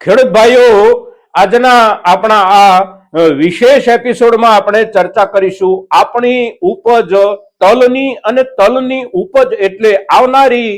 ખેડૂત ભાઈઓ, આજના આપણા આ વિશેષ એપિસોડમાં આપણે ચર્ચા કરીશું આપણી ઉપજ, તલની અને તલની ઉપજ એટલે આવનારી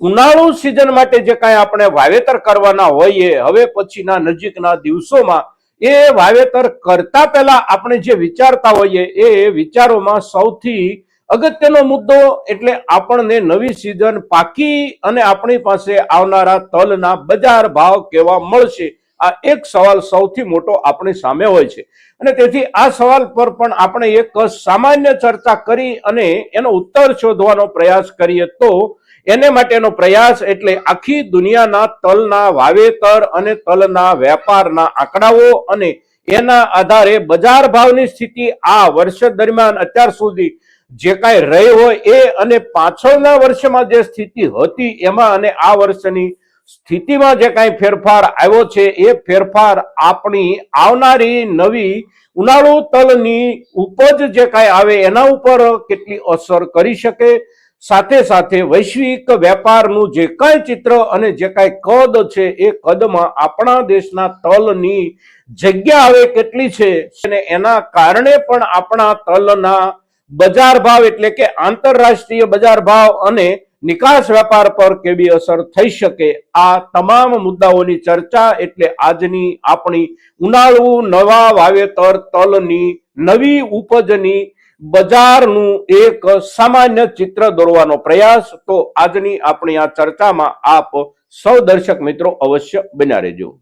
ઉનાળુ સિઝન માટે જે કાંઈ આપણે વાવેતર કરવાના હોઈએ, હવે પછીના નજીકના દિવસોમાં એ વાવેતર કરતા પહેલા આપણે જે વિચારતા હોઈએ, એ વિચારોમાં સૌથી અગત્યનો મુદ્દો એટલે આપણને નવી સિઝન પાકી અને આપણી પાસે આવનારા તલના બજાર ભાવ કેવા મળશે? આ એક સવાલ સૌથી મોટો આપણી સામે હોય છે. અને તેથી આ સવાલ પર પણ આપણે એક સામાન્ય ચર્ચા કરી અને એનો ઉત્તર શોધવાનો પ્રયાસ કરીએ તો એને માટેનો પ્રયાસ એટલે આખી દુનિયાના તલના વાવેતર અને તલના વેપારના આંકડાઓ અને એના આધારે બજાર ભાવની સ્થિતિ આ વર્ષ દરમિયાન અત્યાર સુધી જે કાંઈ રહી હોય એ અને પાછળના વર્ષમાં જે સ્થિતિ હતી એમાં અને આ વર્ષની સ્થિતિમાં જે કાંઈ ફેરફાર આવ્યો છે એ ફેરફાર આપણી આવનારી નવી ઉનાળુ તલની ઉપજ જે કાંઈ આવે એના ઉપર કેટલી અસર કરી શકે? સાથે સાથે વૈશ્વિક વેપારનું જે કાંઈ ચિત્ર અને જે કાંઈ કદ છે એ કદમાં આપણા દેશના તલની જગ્યા હવે કેટલી છે? અને એના કારણે પણ આપણા તલના બજાર ભાવ એટલે કે આંતરરાષ્ટ્રીય બજાર ભાવ અને નિકાસ વેપાર પર કેવી અસર થઈ શકે? આ તમામ મુદ્દાઓની ચર્ચા એટલે આજની આપણી ઉનાળુ નવા વાવેતર તલની નવી ઉપજની બજારનું એક સામાન્ય ચિત્ર દોરવાનો પ્રયાસ. તો આજની આપણી આ ચર્ચામાં આપ સૌ દર્શક મિત્રો અવશ્ય બન્યા રહેજો.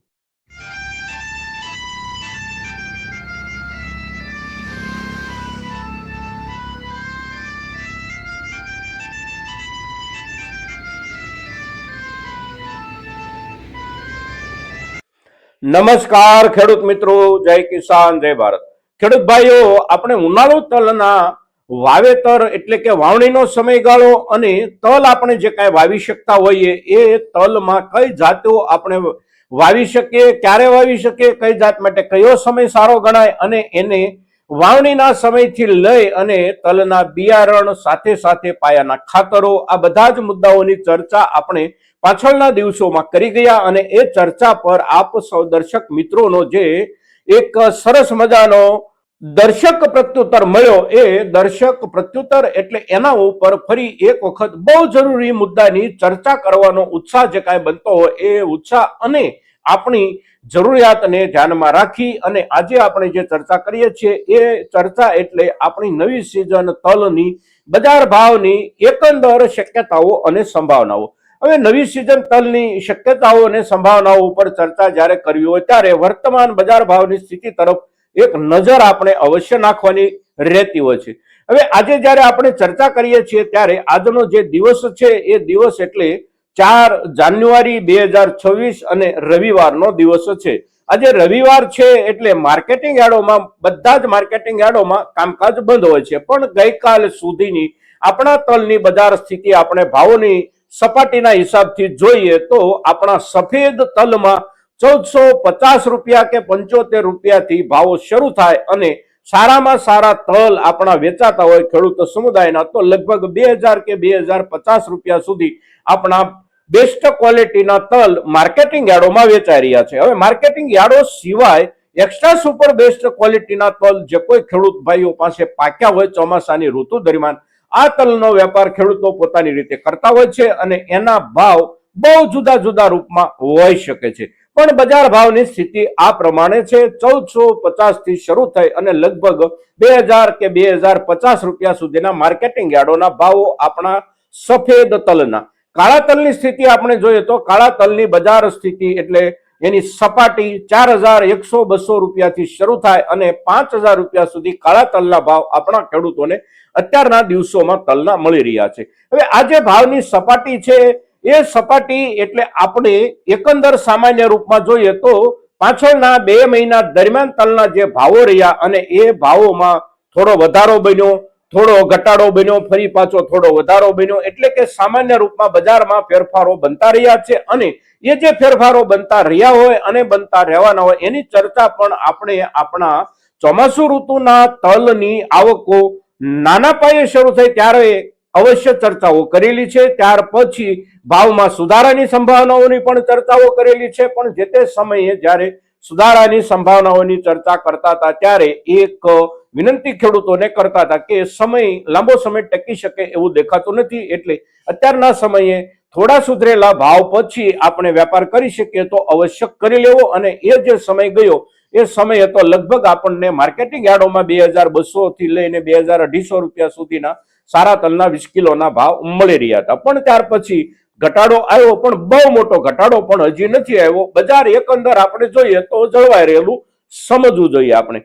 નમસ્કાર ખેડૂત મિત્રો, જય કિસાન, જય ભારત. ખેડૂત ભાઈઓ, આપણે ઉનાળુ તલના વાવેતર એટલે કે વાવણીનો સમયગાળો અને તલ આપણે જે કાંઈ વાવી શકતા હોઈએ, એ તલમાં કઈ જાતો આપણે વાવી શકીએ, ક્યારે વાવી શકીએ, કઈ જાત માટે કયો સમય સારો ગણાય અને એને વાવણીના સમયથી લઈ અને તલના બિયારણ સાથે સાથે પાયાના ખાતરો, આ બધા જ મુદ્દાઓની ચર્ચા આપણે પાછળના દિવસોમાં કરી ગયા અને એ ચર્ચા પર આપ સૌ દર્શક મિત્રોનો જે એક સરસ મજાનો દર્શક પ્રત્યુત્તર મળ્યો એ દર્શક પ્રત્યુત્તર એટલે એના ઉપર ફરી એક વખત બહુ જરૂરી મુદ્દાની ચર્ચા કરવાનો ઉત્સાહ જે કાંઈ બનતો હોય એ ઉત્સાહ અને આપણી જરૂરિયાતને ધ્યાનમાં રાખી અને આજે આપણે જે ચર્ચા કરીએ છીએ એ ચર્ચા એટલે આપણી નવી સિઝન તલની બજાર ભાવની એકંદર શક્યતાઓ અને સંભાવનાઓ. હવે નવી સિઝન તલની શક્યતાઓ અને સંભાવનાઓ ઉપર ચર્ચા જ્યારે કરવી હોય ત્યારે વર્તમાન બજાર ભાવની સ્થિતિ તરફ એક નજર આપણે અવશ્ય નાખવાની રહેતી હોય છે. હવે આજે જ્યારે આપણે ચર્ચા કરીએ છીએ ત્યારે આજનો જે દિવસ છે એ દિવસ એટલે ચાર જાન્યુઆરી બે હજાર છવ્વીસ અને રવિવારનો દિવસ છે. આજે રવિવાર છે એટલે માર્કેટિંગ યાર્ડોમાં બધા જ માર્કેટિંગ યાર્ડોમાં કામકાજ બંધ હોય છે. પણ ગઈકાલ સુધીની આપણા તલની બજાર સ્થિતિ, આપણે ભાવોની સપાટીના હિસાબથી જોઈએ તો આપણા સફેદ તલમાં ચૌદસો પચાસ રૂપિયા કે પંચોતેર રૂપિયાથી ભાવો શરૂ થાય અને સારામાં સારા તલ આપણા વેચાતા હોય ખેડૂત સમુદાયના, તો લગભગ બે હજાર કે બે હજાર પચાસ રૂપિયા સુધી આપણા બેસ્ટ ક્વોલિટીના તલ માર્કેટિંગ યાર્ડોમાં વેચાઈ રહ્યા છે. હવે માર્કેટિંગ યાર્ડો સિવાય એક્સ્ટ્રા સુપર બેસ્ટ ક્વોલિટીના તલ જે કોઈ ખેડૂત ભાઈઓ પાસે પાક્યા હોય ચોમાસાની ઋતુ દરમિયાન આ તલનો વેપાર ખેડૂતો પોતાની રીતે કરતા હોય છે અને એના ભાવ બહુ જુદા જુદા રૂપમાં હોઈ શકે છે. પણ બજાર ભાવની સ્થિતિ આ પ્રમાણે છે. ચૌદસો પચાસથી શરૂ થઈ અને લગભગ બે હજાર કે બે હજાર પચાસ રૂપિયા સુધીના માર્કેટિંગ યાર્ડોના ભાવો આપણા સફેદ તલના. કાળા તલની સ્થિતિ આપણે જોઈએ તો કાળા તલની બજાર સ્થિતિ એટલે એની સપાટી ચાર હજાર એકસો બસો રૂપિયાથી શરૂ થાય અને પાંચ હજાર રૂપિયા સુધી કાળા તલના ભાવ આપણા ખેડૂતોને અત્યારના દિવસોમાં તલના મળી રહ્યા છે. હવે આ જે ભાવની સપાટી છે, એ સપાટી એટલે આપણે એકંદર સામાન્ય રૂપમાં જોઈએ તો પાછળના બે મહિના દરમિયાન તલના જે ભાવો રહ્યા અને એ ભાવોમાં થોડો વધારો બન્યો. થોડો ઘટાડો બન્યો, ફરી પાછો થોડો વધારો બન્યો. એટલે કે સામાન્ય રૂપમાં બજારમાં ફેરફારો બનતા રહ્યા છે અને એ જે ફેરફારો બનતા રહ્યા હોય અને બનતા રહેવાના હોય, એની ચર્ચા પણ આપણે આપણા ચોમાસુ ઋતુના તલની આવકો નાના પાયે શરૂ થઈ ત્યારે અવશ્ય ચર્ચાઓ કરેલી છે. ત્યાર પછી ભાવમાં સુધારાની સંભાવનાઓની પણ ચર્ચાઓ કરેલી છે. પણ જે તે સમયે જ્યારે સુધારાની સંભાવનાઓની ચર્ચા કરતા હતા, ત્યારે એક વિનંતી ખેડૂતોને કરતા હતા કે સમય, લાંબો સમય ટકી શકે એવું દેખાતું નથી. એટલે અત્યારના સમયે થોડા સુધરેલા ભાવ પછી આપણે વેપાર કરી શકીએ તો અવશ્ય કરી લેવો અને એ જે સમય ગયો, એ સમય હતો લગભગ આપણને માર્કેટિંગ યાર્ડોમાં બે હજાર બસો થી લઈને બે હજાર અઢીસો રૂપિયા સુધીના સારા તલના વીસ કિલોના ભાવ મળી રહ્યા હતા. પણ ત્યાર પછી ઘટાડો આવ્યો, પણ બહુ મોટો ઘટાડો પણ હજી નથી આવ્યો. બજાર એકંદર આપણે જોઈએ તો જળવાઈ રહેલું, સમજવું જોઈએ આપણે.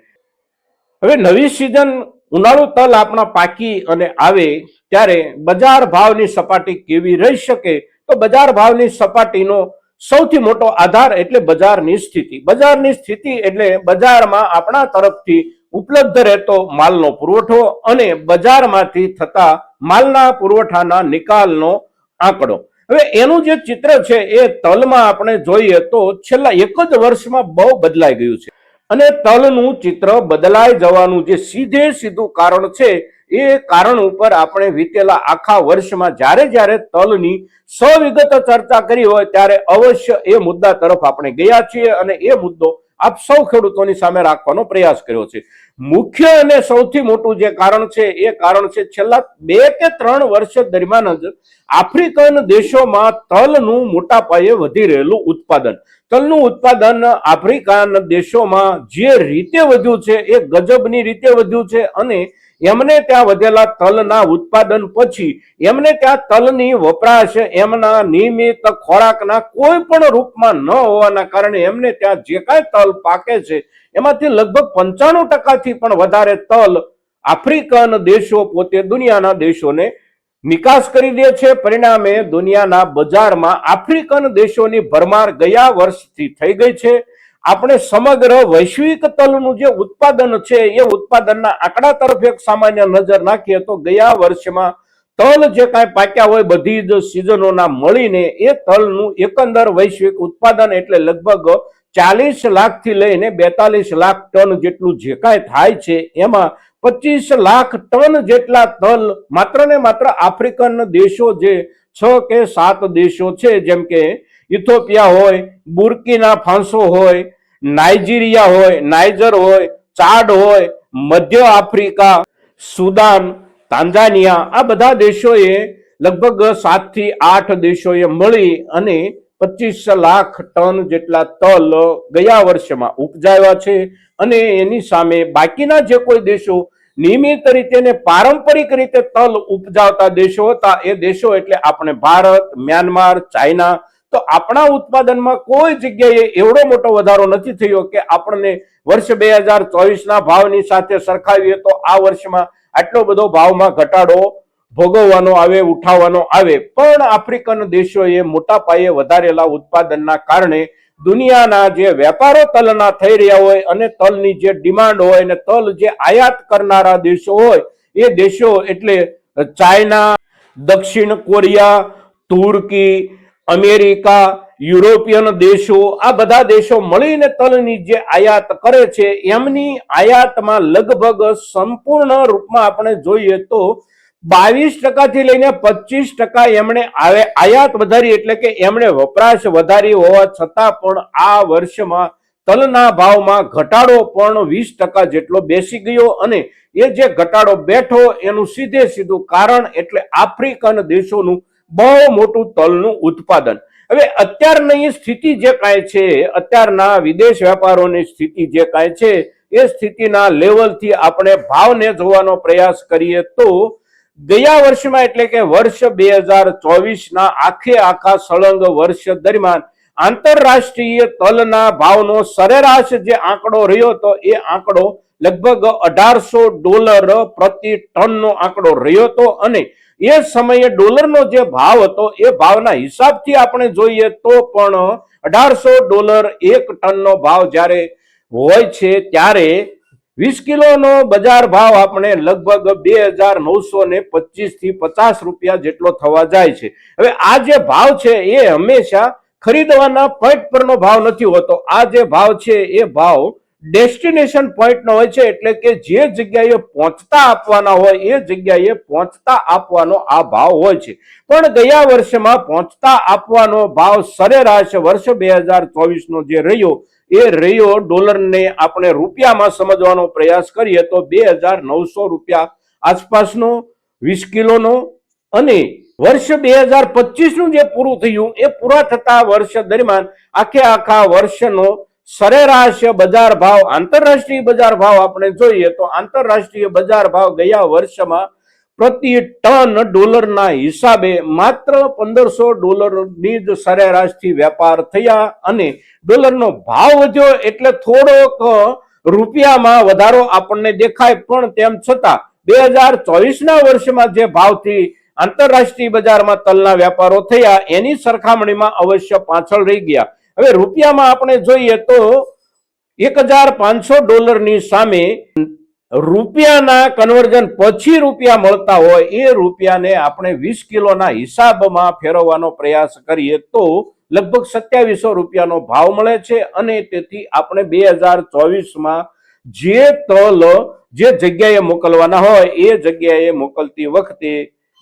હવે નવી સિઝન ઉનાળુ તલ આપણા પાકી અને આવે ત્યારે બજાર ભાવની સપાટી કેવી રહી શકે? તો બજાર ભાવની સપાટીનો સૌથી મોટો આધાર એટલે બજારની સ્થિતિ. બજારની સ્થિતિ એટલે બજારમાં આપણા તરફથી ઉપલબ્ધ રહેતો માલનો પુરવઠો અને બજારમાંથી થતા માલના પુરવઠાના નિકાલનો આંકડો. હવે એનું જે ચિત્ર છે એ તલમાં આપણે જોઈએ તો છેલ્લા એક જ વર્ષમાં બહુ બદલાઈ ગયું છે. અને તલનું ચિત્ર બદલાઈ જવાનું જે સીધે સીધું કારણ છે, એ કારણ ઉપર આપણે વીતેલા આખા વર્ષમાં જ્યારે જ્યારે તલની સવિગત ચર્ચા કરી હોય ત્યારે અવશ્ય એ મુદ્દા તરફ આપણે ગયા છીએ અને એ મુદ્દો આપ સૌ ખેડૂતોની સામે રાખવાનો પ્રયાસ કર્યો છે. મુખ્ય અને સૌથી મોટું જે કારણ છે, એ કારણ છે છેલ્લા બે કે ત્રણ વર્ષ દરમિયાન જ આફ્રિકન દેશોમાં તલનું મોટા પાયે વધી રહેલું ઉત્પાદન. તલનું ઉત્પાદન આફ્રિકાના દેશોમાં જે રીતે વધ્યું છે, એ ગજબની રીતે વધ્યું છે અને એમને ત્યાં વધેલા તલના ઉત્પાદન પછી એમને ત્યાં તલની વપરાશ એમના નિયમિત ખોરાકના કોઈ પણ રૂપમાં ન હોવાના કારણે એમને ત્યાં જે કાંઈ તલ પાકે છે, એમાંથી લગભગ પંચાણું ટકાથી પણ વધારે તલ આફ્રિકન દેશો પોતે દુનિયાના દેશોને નિકાસ કરી દે છે. પરિણામે દુનિયાના બજારમાં આફ્રિકન દેશોની ભરમાર ગયા વર્ષથી થઈ ગઈ છે. આપણે સમગ્ર વૈશ્વિક તલનું જે ઉત્પાદન છે, એ ઉત્પાદનના આંકડા તરફ એક સામાન્ય નજર નાખીએ તો ગયા વર્ષમાં તલ જે કાંઈ પાક્યા હોય બધી જ સિઝનોના મળીને એ તલનું એકંદર વૈશ્વિક ઉત્પાદન એટલે લગભગ ચાલીસ લાખથી લઈને બેતાલીસ લાખ ટન જેટલું જે કાંઈ થાય છે, એમાં પચીસ લાખ ટન જેટલા તલ માત્ર ને માત્ર આફ્રિકન દેશો જે છ કે સાત દેશો છે, જેમ કે ઇથોપિયા હોય, બુર્કીના ફાંસો હોય નાઇજીરિયા હોય, નાઇજર હોય, ચાડ હોય, મધ્ય આફ્રિકા, સુદાન, તાંઝાનિયા, આ બધા દેશોએ લગભગ સાતથી આઠ દેશોએ મળી અને પચીસ લાખ ટન જેટલા તલ ગયા વર્ષમાં ઉપજાવ્યા છે. અને એની સામે બાકીના જે કોઈ દેશો નિયમિત રીતે ને પારંપરિક રીતે તલ ઉપજાવતા દેશો હતા, એ દેશો એટલે આપણે ભારત, મ્યાનમાર, ચાઇના તો આપણા ઉત્પાદનમાં કોઈ જગ્યાએ એવડો મોટો વધારો નથી થયો કે આપણને વર્ષ બે હજાર ચોવીસના ભાવની સાથે સરખાવીએ તો આ વર્ષમાં આટલો બધો ભાવમાં ઘટાડો ભોગવવાનો આવે, ઉઠાવવાનો આવે. પણ આફ્રિકન દેશોએ મોટા પાયે વધારેલા ઉત્પાદનના કારણે દુનિયાના જે વેપારો તલના થઈ રહ્યા હોય અને તલની જે ડિમાન્ડ હોય અને તલ જે આયાત કરનારા દેશો હોય, એ દેશો એટલે ચાઇના, દક્ષિણ કોરિયા, તુર્કી અમેરિકા, યુરોપિયન દેશો, આ બધા દેશો મળીને તલની જે આયાત કરે છે, એમની આયાતમાં લગભગ સંપૂર્ણ રૂપમાં આપણે જોઈએ તો બાવીસ ટકાથી લઈને પચીસ ટકા એમણે આવે આયાત વધારી એટલે કે એમણે વપરાશ વધારી હોવા છતાં પણ આ વર્ષમાં તલના ભાવમાં ઘટાડો પણ વીસ ટકા જેટલો બેસી ગયો અને એ જે ઘટાડો બેઠો એનું સીધે સીધું કારણ એટલે આફ્રિકન દેશોનું બહુ મોટું તલનું ઉત્પાદન. હવે અત્યારની સ્થિતિ જે કાંઈ છે, અત્યારના વિદેશ વેપારોની સ્થિતિ જે કાંઈ છે, એ સ્થિતિના લેવલથી આપણે ભાવને જોવાનો પ્રયાસ કરીએ તો ગયા વર્ષમાં એટલે કે વર્ષ બે હજાર ચોવીસના આખે આખા સળંગ વર્ષ દરમિયાન આંતરરાષ્ટ્રીય તલના ભાવનો સરેરાશ જે આંકડો રહ્યો હતો એ આંકડો લગભગ અઢારસો ડોલર પ્રતિ ટનનો આંકડો રહ્યો હતો અને એ સમયે ડોલરનો જે ભાવ હતો, એ ભાવના હિસાબથી આપણે જોઈએ તો પણ અઢારસો ડોલર એક ટનનો ભાવ જ્યારે હોય છે, ત્યારે વીસ કિલોનો બજાર ભાવ આપણે લગભગ બે હજાર નવસો ને પચીસથી પચાસ રૂપિયા જેટલો થવા જાય છે. હવે આ જે ભાવ છે, એ હંમેશા ખરીદવાના પોઈન્ટ પરનો ભાવ નથી હોતો. આ જે ભાવ છે, એ ભાવ ડેસ્ટિનેશન પોઈન્ટનો હોય છે એટલે કે જે જગ્યાએ પહોંચતા આપવાના હોય, એ જગ્યાએ પહોંચતા આપવાનો આ ભાવ હોય છે. પણ ગયા વર્ષમાં પહોંચતા આપવાનો ભાવ સરેરાશ વર્ષ બે હજાર ચોવીસનો જે રહ્યો, એ રહ્યો ડોલરને આપણે રૂપિયામાં સમજવાનો પ્રયાસ કરીએ તો બે હજાર નવસો રૂપિયા આસપાસનો, વીસ કિલોનો અને વર્ષ બે હજાર પચીસનું જે પૂરું થયું, એ પૂરા થતા વર્ષ દરમિયાન આખે આખા વર્ષનો સરેરાશ બજાર ભાવ, આંતરરાષ્ટ્રીય બજાર ભાવ આપણે જોઈએ તો આંતરરાષ્ટ્રીય બજાર ભાવ ગયા વર્ષમાં પ્રતિ ટન ડોલરના હિસાબે માત્ર પંદરસો ડોલરની જ સરેરાશથી વેપાર થયા અને ડોલરનો ભાવ વધ્યો એટલે થોડોક રૂપિયામાં વધારો આપણને દેખાય. પણ તેમ છતાં બે હજાર ચોવીસના વર્ષમાં જે ભાવથી આંતરરાષ્ટ્રીય બજારમાં તલના વેપારો થયા, એની સરખામણીમાં અવશ્ય પાછળ રહી ગયા. હવે રૂપિયામાં આપણે જોઈએ તો એક હજાર પાંચસો ડોલરની સામે રૂપિયાના કન્વર્ઝન પછી રૂપિયા મળતા હોય એ રૂપિયાને આપણે વીસ કિલોના હિસાબમાં ફેરવવાનો પ્રયાસ કરીએ તો લગભગ સત્યાવીસો રૂપિયાનો ભાવ મળે છે અને તેથી આપણે બે હજાર ચોવીસમાં જે તલ જે જગ્યાએ મોકલવાના હોય એ જગ્યાએ મોકલતી વખતે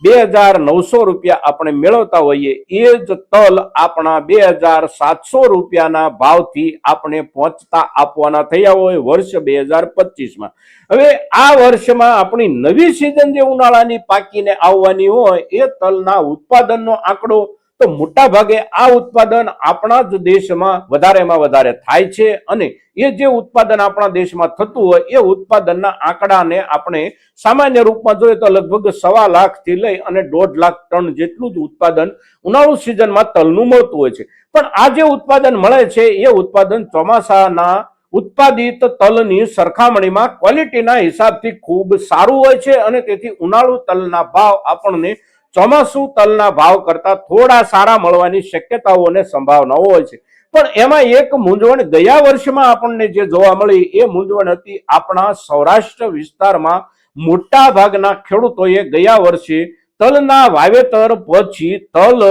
બે હજાર નવસો રૂપિયા આપણે મેળવતા હોઈએ, એ જ તલ આપણા બે હજાર સાતસો રૂપિયાના ભાવથી આપણે પહોંચતા આપવાના થયા હોય વર્ષ બે હજાર પચીસમાં. હવે આ વર્ષમાં આપણી નવી સિઝન જે ઉનાળાની પાકીને આવવાની હોય, એ તલના ઉત્પાદનનો આંકડો તો મોટા ભાગે આ ઉત્પાદન આપણા જ દેશમાં વધારેમાં વધારે થાય છે અને એ જે ઉત્પાદન આપણા દેશમાં થતું હોય એ ઉત્પાદનના આંકડાને આપણે સામાન્ય રૂપમાં જોઈએ તો લગભગ સવા લાખથી લઈ અને દોઢ લાખ ટન જેટલું જ ઉત્પાદન ઉનાળુ સિઝનમાં તલનું મળતું હોય છે. પણ આ જે ઉત્પાદન મળે છે એ ઉત્પાદન ચોમાસાના ઉત્પાદિત તલની સરખામણીમાં ક્વોલિટીના હિસાબથી ખૂબ સારું હોય છે અને તેથી ઉનાળુ તલના ભાવ આપણને ચોમાસુ તલના ભાવ કરતા થોડા સારા મળવાની શક્યતાઓ અને સંભાવનાઓ હોય છે. પણ એમાં એક મૂંઝવણ ગયા વર્ષમાં આપણને જે જોવા મળી, એ મૂંઝવણ હતી આપણા સૌરાષ્ટ્ર વિસ્તારમાં મોટા ભાગના ખેડૂતોએ ગયા વર્ષે તલના વાવેતર પછી તલ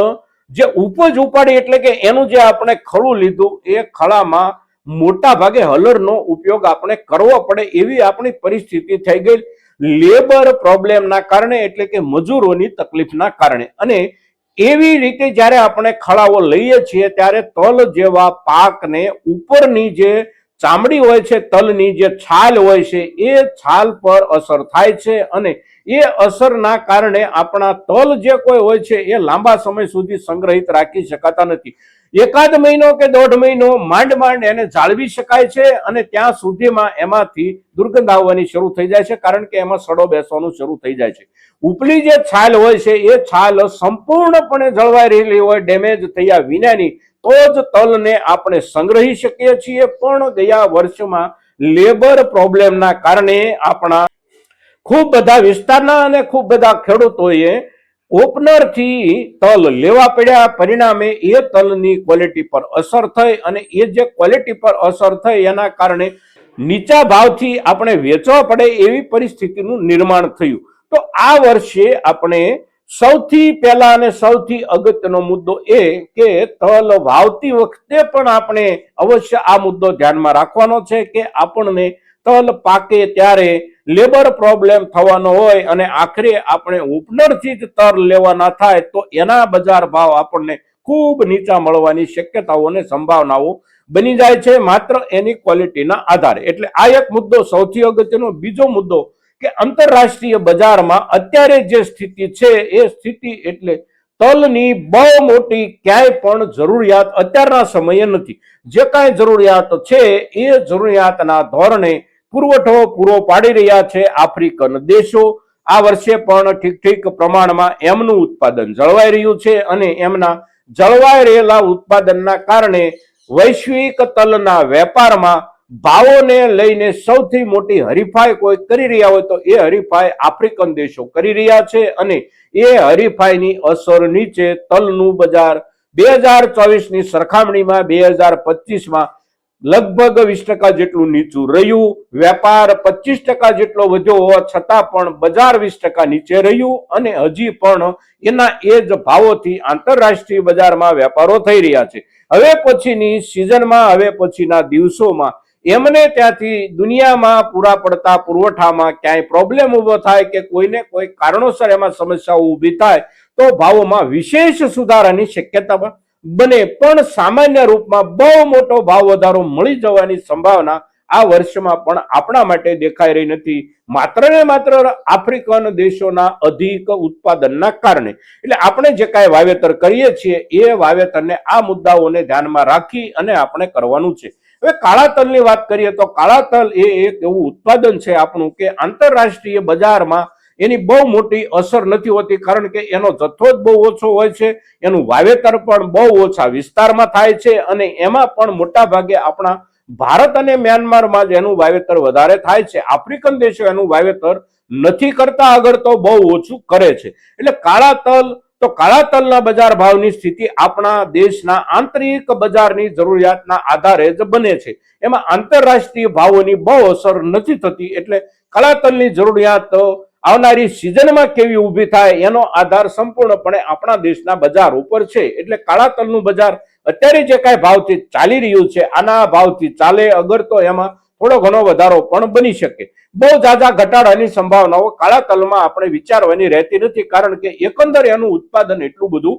જે ઉપજ ઉપાડી એટલે કે એનું જે આપણે ખળું લીધું, એ ખળામાં મોટા ભાગે હલરનો ઉપયોગ આપણે કરવો પડે એવી આપણી પરિસ્થિતિ થઈ ગઈ. લેબર પ્રોબ્લેમના કારણે એટલે કે મજૂરોની તકલીફના કારણે. અને એવી રીતે જ્યારે આપણે ખળાઓ લઈએ છીએ ત્યારે તલ જેવા પાકને ઉપરની જે ચામડી હોય છે, તલની જે છાલ હોય છે, એ છાલ પર અસર થાય છે અને એ અસરના કારણે આપણા તલ જે કોઈ હોય છે, એ લાંબા સમય સુધી સંગ્રહિત રાખી શકાતા નથી. એકાદ મહિનો કે દોઢ મહિનો માંડ માંડ એને જાળવી શકાય છે અને ત્યાં સુધીમાં એમાંથી દુર્ગંધ આવવાની શરૂ થઈ જાય છે, કારણ કે એમાં સડો બેસવાનું શરૂ થઈ જાય છે. ઉપલી જે છાલ હોય છે, એ છાલ સંપૂર્ણપણે જળવાઈ રહેલી હોય, ડેમેજ થયા વિનાની, તો જ તલને આપણે સંગ્રહી શકીએ છીએ. પણ ગયા વર્ષમાં લેબર પ્રોબ્લેમના કારણે આપણા ખૂબ બધા વિસ્તારના અને ખૂબ બધા ખેડૂતોએ ઓપનરથી તલ લેવા પડ્યા પરિણામે એ તલની ક્વોલિટી પર અસર થઈ અને એ જે ક્વોલિટી પર અસર થઈ એના કારણે નીચા ભાવથી આપણે વેચવા પડે એવી પરિસ્થિતિનું નિર્માણ થયું. તો આ વર્ષે આપણે સૌથી પહેલા અને સૌથી અગત્યનો મુદ્દો એ કે તલ વાવતી વખતે પણ આપણે અવશ્ય આ મુદ્દો ધ્યાનમાં રાખવાનો છે કે આપણને તલ પાકે ત્યારે લેબર પ્રોબ્લેમ થવાનો હોય અને આખરે આપણે ઉપનરથી જ તર લેવાના થાય તો એના બજાર ભાવ આપણને ખૂબ નીચા મળવાની શક્યતાઓ અને સંભાવનાઓ બની જાય છે માત્ર એની ક્વોલિટીના આધારે. એટલે આ એક મુદ્દો સૌથી અગત્યનો. બીજો મુદ્દો કે આંતરરાષ્ટ્રીય બજારમાં અત્યારે જે સ્થિતિ છે એ સ્થિતિ એટલે તલની બહુ મોટી ક્યાંય પણ જરૂરિયાત અત્યારના સમયે નથી. જે કાંઈ જરૂરિયાત છે એ જરૂરિયાતના ધોરણે પુરવઠો પૂરો પાડી રહ્યા છે આફ્રિકન દેશો. આ વર્ષે પણ ઠીક ઠીક પ્રમાણમાં એમનું ઉત્પાદન જળવાઈ રહ્યું છે અને એમના જળવાઈ રહેલા ઉત્પાદનના કારણે વૈશ્વિક તલના વેપારમાં ભાવોને લઈને સૌથી મોટી હરીફાઈ કોઈ કરી રહ્યા હોય તો એ હરીફાઈ આફ્રિકન દેશો કરી રહ્યા છે અને એ હરીફાઈની અસર નીચે તલનું બજાર બે હજાર ચોવીસની સરખામણીમાં બે હજાર પચીસમાં લગભગ વીસ ટકા જેટલું નીચું રહ્યું, વેપાર પચીસ ટકા જેટલો વધ્યો હોવા છતાં પણ બજાર વીસ ટકા નીચે રહ્યું અને હજી પણ એના એ જ ભાવોથી આંતરરાષ્ટ્રીય બજારમાં વેપારો થઈ રહ્યા છે. હવે પછીની સિઝનમાં, હવે પછીના દિવસોમાં એમને ત્યાંથી દુનિયામાં પૂરા પડતા પુરવઠામાં ક્યાંય પ્રોબ્લેમ ઊભો થાય કે કોઈને કોઈ કારણોસર એમાં સમસ્યાઓ ઊભી થાય, તો ભાવોમાં વિશેષ સુધારાની શક્યતા પણ બને, પણ સામાન્ય રૂપમાં બહુ મોટો ભાવ વધારો મળી જવાની સંભાવના આ વર્ષમાં પણ આપણા માટે દેખાઈ રહી નથી. માત્ર ને માત્ર આફ્રિકન દેશોના અધિક ઉત્પાદનના કારણે. એટલે આપણે જે કાંઈ વાવેતર કરીએ છીએ, એ વાવેતરને આ મુદ્દાઓને ધ્યાનમાં રાખી અને આપણે કરવાનું છે. હવે કાળા તલની વાત કરીએ તો કાળા તલ એ એક એવું ઉત્પાદન છે આપણું કે આંતરરાષ્ટ્રીય બજારમાં એની બહુ મોટી અસર નથી હોતી, કારણ કે એનો જથ્થો જ બહુ ઓછો હોય છે, એનું વાવેતર પણ બહુ ઓછા વિસ્તારમાં થાય છે અને એમાં પણ મોટા ભાગે આપણા ભારત અને મ્યાનમારમાં જ એનું વાવેતર વધારે થાય છે. આફ્રિકન દેશો એનું વાવેતર નથી કરતા આગળ તો બહુ ઓછું કરે છે. એટલે કાળા તલ તો કાળા તલના બજાર ભાવની સ્થિતિ આપણા દેશના આંતરિક બજારની જરૂરિયાતના આધારે જ બને છે. એમાં આંતરરાષ્ટ્રીય ભાવોની બહુ અસર નથી થતી, એટલે કાળા તલની જરૂરિયાત આવનારી સિઝનમાં કેવી ઊભી થાય એનો આધાર સંપૂર્ણપણે આપણા દેશના બજાર ઉપર છે. એટલે કાળા તલનું બજાર અત્યારે જે કાંઈ ભાવથી ચાલી રહ્યું છે, આના ભાવથી ચાલે અગર તો એમાં થોડો ઘણો વધારો પણ બની શકે. બહુ જાજા ઘટાડાની સંભાવનાઓ કાળા તલમાં આપણે વિચારવાની રહેતી નથી, કારણ કે એકંદર એનું ઉત્પાદન એટલું બધું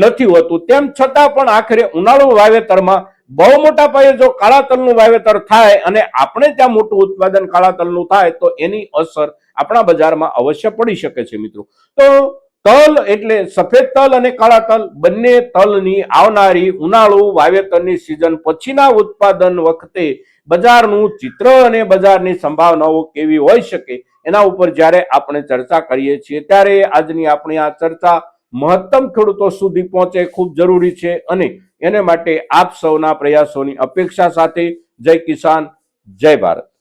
નથી હોતું. તેમ છતાં પણ આખરે ઉનાળુ વાવેતરમાં બહુ મોટા પાયે જો કાળા તલનું વાવેતર થાય અને આપણે ત્યાં મોટું ઉત્પાદન કાળા તલનું થાય, તો એની અસર આપણા બજારમાં અવશ્ય પડી શકે છે મિત્રો. તો તલ એટલે સફેદ તલ અને કાળા તલ, બંને તલની આવનારી ઉનાળુ વાવેતરની સિઝન પછીના ઉત્પાદન વખતે બજારનું ચિત્ર અને બજારની સંભાવનાઓ કેવી હોઈ શકે એના ઉપર જ્યારે આપણે ચર્ચા કરીએ છીએ, ત્યારે આજની આપણી આ ચર્ચા મહત્તમ ખેડૂતો સુધી પહોંચે ખૂબ જરૂરી છે અને એને માટે આપ સૌના પ્રયાસોની અપેક્ષા સાથે જય કિસાન, જય ભારત.